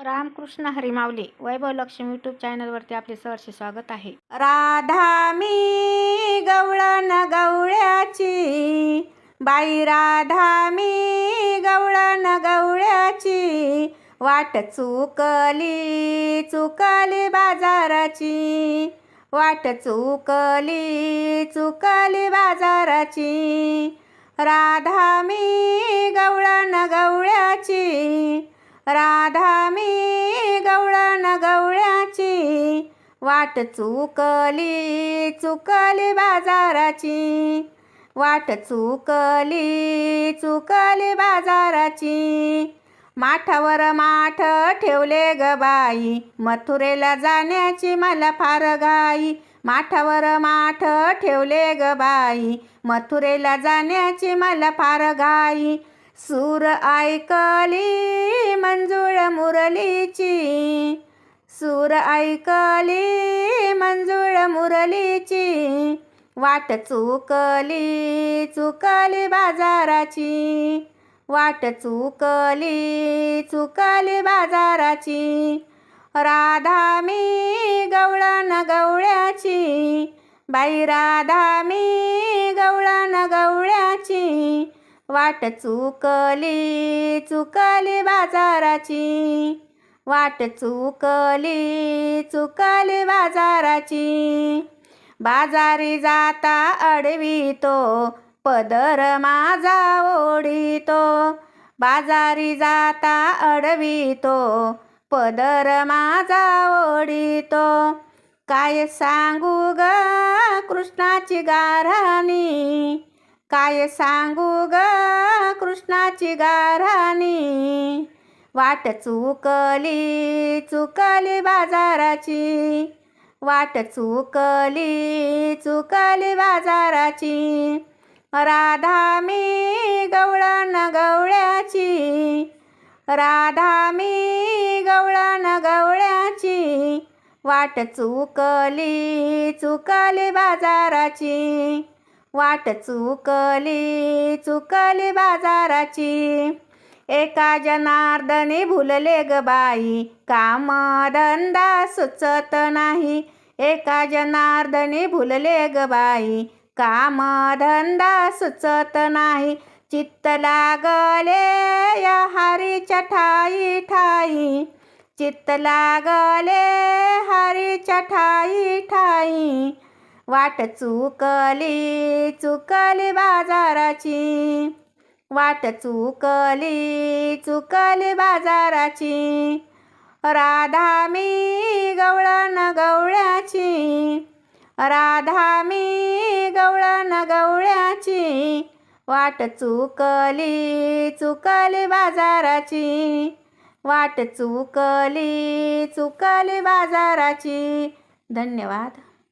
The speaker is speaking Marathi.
रामकृष्ण हरिमावले वैभव लक्ष्मी यूट्यूब चॅनलवरती आपले सहर्ष स्वागत आहे. राधा मी गवळण गवळ्याची बाई राधा मी गवळण गवळ्याची वाट चुकली चुकली बाजाराची वाट चुकली चुकली बाजाराची. राधा मी गवळण गवळ्याची राधा मी गवळण गवळ्याची वाट चुकली चुकली बाजाराची. वाट चुकली चुकली बाजाराची. माठावर माठ ठेवले ग बाई मथुरेला जाण्याची मला फार गाई माठावर माठ ठेवले ग बाई मथुरेला जाण्याची मला फार गाई सूर ऐकाली मंजुळ मुरलीची. सूर ऐकाली मंजुळ मुरलीची. वाट चुकली चुकली बाजाराची. वाट चुकली चुकली बाजाराची. राधा मी गवळण गवळ्याची. बाई राधा मी गवळण गवळ्याची. वाट चुकली चुकली बाजाराची. वाट चुकली चुकली बाजाराची. बाजारी जाता अडवितो पदर माझा ओढितो. बाजारी जाता अडवितो पदर माझा ओढितो. काय सांगू ग कृष्णाची गाराणी काय सांगू ग कृष्णाची गाराणी? वाट चुकली चुकली बाजाराची. वाट चुकली चुकली बाजाराची. राधा मी गवळण गवळ्याची. राधा मी गवळण गवळ्याची. वाट चुकली चुकली बाजाराची. वाट चुकली चुकली बाजाराची. एका जनार्दनी भुलले ग बाई काम धंदा सुचत नाही. एका जनार्दनी भुलले ग बाई काम धंदा सुचत नाही. चित्त लागले या हरीच्या ठाई ठाई. चित्त लागले हरीच्या ठाई ठाई. वाट चुकली चुकली बाजाराची. वाट चुकली चुकली बाजाराची. राधा मी गवळण गवळ्याची. राधा मी गवळण गवळ्याची. वाट चुकली चुकली बाजाराची. वाट चुकली चुकली बाजाराची. धन्यवाद.